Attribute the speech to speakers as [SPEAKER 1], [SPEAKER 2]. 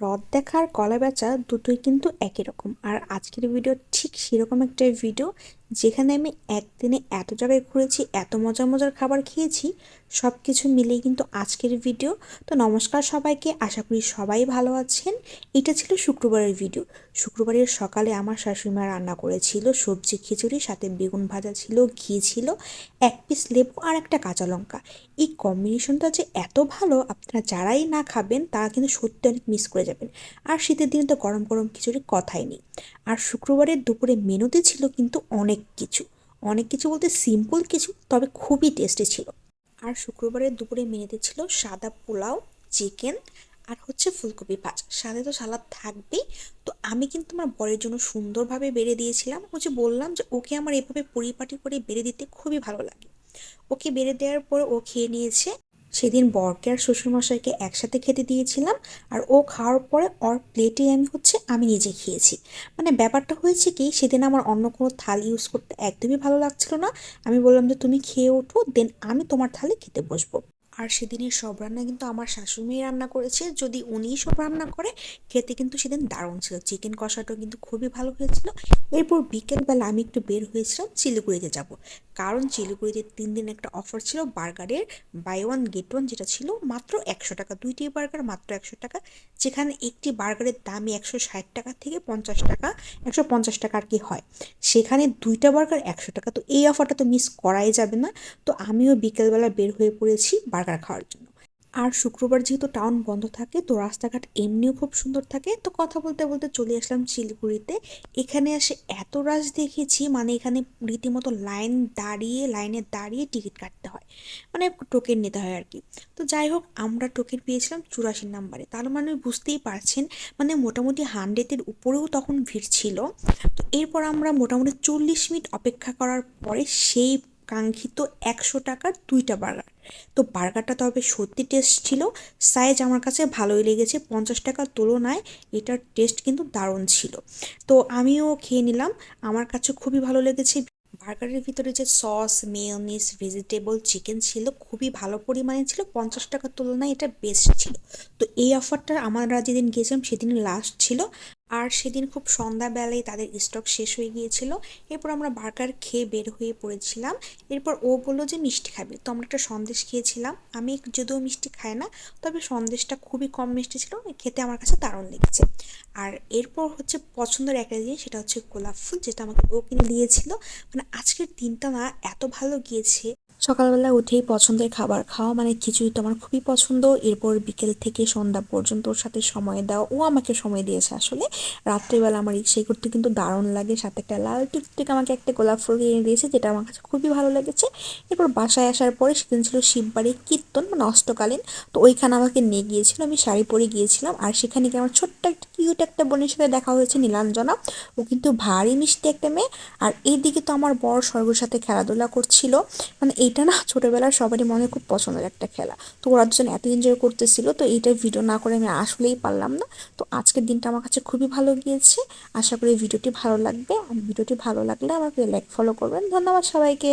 [SPEAKER 1] রদ দেখার কলা বেচা দুটোই কিন্তু একই রকম। আর আজকের ভিডিও ঠিক সেরকম একটা ভিডিও যেখানে আমি একদিনে এত জায়গায় ঘুরেছি, এত মজার মজার খাবার খেয়েছি সব কিছু মিলেই কিন্তু আজকের ভিডিও তো নমস্কার সবাইকে, আশা করি সবাই ভালো আছেন। এটা ছিল শুক্রবারের ভিডিও শুক্রবারের সকালে আমার শাশুড়িমা রান্না করেছিল, সবজি খিচুড়ি, সাথে বেগুন ভাজা ছিল, ঘি ছিল, এক পিস লেবু আর একটা কাঁচা লঙ্কা। এই কম্বিনেশনটা যে এত ভালো, আপনারা যারাই না খাবেন, তারা কিন্তু সত্যি অনেক মিস করে যাবেন। আর শীতের দিনে তো গরম গরম খিচুড়ি কথাই নেই। আর শুক্রবারের দুপুরে মেনুতে ছিল কিন্তু অনেক কিছু। অনেক কিছু বলতে সিম্পল কিছু, তবে খুবই টেস্টি ছিল। আর শুক্রবারের দুপুরে মেনুতে ছিল সাদা পোলাও চিকেন আর হচ্ছে ফুলকপি ভাজা। সাথে তো সালাদ থাকবেই। তো আমি কিন্তু আমার বরের জন্য সুন্দরভাবে বেড়ে দিয়েছিলাম। ও যে বললাম যে ওকে আমার এভাবে পরিপাটি করে বেড়ে দিতে খুবই ভালো লাগে। ওকে বেড়ে দেওয়ার পর ও খেয়ে নিয়েছে সেদিন বরকে আর শ্বশুরমশাইকে একসাথে খেতে দিয়েছিলাম আর ও খাওয়ার পরে ওর প্লেটে আমি হচ্ছে আমি নিজে খেয়েছি। মানে ব্যাপারটা হয়েছে কি, সেদিন আমার অন্য কোনো থাল ইউজ করতে একদমই ভালো লাগছিল না। আমি বললাম যে, তুমি খেয়ে ওঠো দেন আমি তোমার থালে খেতে বসবো। আর সেদিনের সব রান্না কিন্তু আমার শাশুড়ি রান্না করেছে। যদি উনিই সব রান্না করে, খেতে কিন্তু সেদিন দারুণ ছিল। চিকেন কষাটাও কিন্তু খুবই ভালো হয়েছিল। এরপর বিকেলবেলা আমি একটু বের হয়েছিলাম শিলিগুড়িতে যাব। কারণ শিলিগুড়িতে তিন দিন একটা অফার ছিল বার্গারের বাই ওয়ান গেট ওয়ান যেটা ছিল মাত্র একশো টাকা। দুইটি বার্গার মাত্র একশো টাকা। যেখানে একটি বার্গারের দামই একশো ষাট টাকা থেকে পঞ্চাশ টাকা, একশো পঞ্চাশ টাকা আর কি হয়। সেখানে দুইটা বার্গার একশো টাকা। তো এই অফারটা তো মিস করাই যাবে না। তো আমিও বিকেলবেলা বের হয়ে পড়েছি বার্গার খাওয়ার জন্য। আর শুক্রবার যেহেতু টাউন বন্ধ থাকে, তো রাস্তাঘাট এমনিও খুব সুন্দর থাকে। তো কথা বলতে বলতে চলে আসলাম শিলিগুড়িতে। এখানে এসে এত রাশ দেখেছি মানে এখানে রীতিমতো লাইন দাঁড়িয়ে লাইনে দাঁড়িয়ে টিকিট কাটতে হয়। মানে টোকেন নিতে হয় আর কি। তো যাই হোক, আমরা টোকেন পেয়েছিলাম চুরাশি নাম্বারে তার মানে বুঝতেই পারছেন মানে মোটামুটি হান্ড্রেডের উপরেও তখন ভিড় ছিল। তো এরপর আমরা মোটামুটি চল্লিশ মিনিট অপেক্ষা করার পরে সেই কাঙ্ক্ষিত একশো টাকার দুইটা বার্গার। তো বার্গারটা তবে সত্যি টেস্ট ছিল সাইজ আমার কাছে ভালোই লেগেছে, পঞ্চাশ টাকার তুলনায় এটার টেস্ট কিন্তু দারুণ ছিল। তো আমিও খেয়ে নিলাম, আমার কাছে খুবই ভালো লেগেছে। বার্গারের ভিতরে যে সস মেয়নিস ভেজিটেবল চিকেন ছিল, খুবই ভালো পরিমাণে ছিল, পঞ্চাশ টাকার তুলনায় এটা বেস্ট ছিল। তো এই অফারটা আমরা যেদিন গিয়েছিলাম সেদিন লাস্ট ছিল। আর সেদিন খুব সন্ধ্যাবেলায় তাদের স্টক শেষ হয়ে গিয়েছিল। এরপর আমরা বার্গার খেয়ে বের হয়ে পড়েছিলাম। এরপর ও বলল যে, মিষ্টি খাবে। তো আমরা একটা সন্দেশ খেয়েছিলাম। আমি যদিও মিষ্টি খাই না, তবে সন্দেশটা খুবই কম মিষ্টি ছিল। খেতে আমার কাছে দারুণ লেগেছে। আর এরপর হচ্ছে পছন্দের একটা জিনিস, সেটা হচ্ছে গোলাপ ফুল, যেটা আমাকে ও কিনে দিয়েছিল। মানে আজকের দিনটা না, এত ভালো গিয়েছে। সকালবেলা উঠেই পছন্দের খাবার খাওয়া মানে খিচুড়ি তো আমার খুবই পছন্দ। এরপর বিকেল থেকে সন্ধ্যা পর্যন্ত ওর সাথে সময় দেওয়া। ও আমাকে সময় দিয়েছে আসলে। রাত্রিবেলা আমার ইচ্ছে করতে কিন্তু দারুণ লাগে। সাথে একটা লাল টিকটিক আমাকে একটা গোলাপ ফুল এনে দিয়েছে, যেটা আমার কাছে খুবই ভালো লেগেছে। এরপর বাসায় আসার পরে সেদিন ছিল শিববাড়ি কীর্তন মানে অষ্টকালীন। তো ওইখানে আমাকে নিয়ে গিয়েছিল, আমি শাড়ি পরে গিয়েছিলাম। আর সেখানে গিয়ে আমার ছোট্ট একটা কিউট একটা বোনের সাথে দেখা হয়েছে, নীলাঞ্জনা। ও কিন্তু ভারী মিষ্টি একটা মেয়ে। আর এইদিকে তো আমার বড় স্বর্গের সাথে খেলাধুলা করছিল। মানে এই এটা না ছোটোবেলার সবারই মনে খুব পছন্দের একটা খেলা। তো ওরা দুজন এত এনজয় করতেছিল, তো এইটা ভিডিও না করে আমি আসলেই পারলাম না। তো আজকের দিনটা আমার কাছে খুবই ভালো গিয়েছে। আশা করি ভিডিওটি ভালো লাগবে। ভিডিওটি ভালো লাগলে আমাকে লাইক ফলো করবেন। ধন্যবাদ সবাইকে।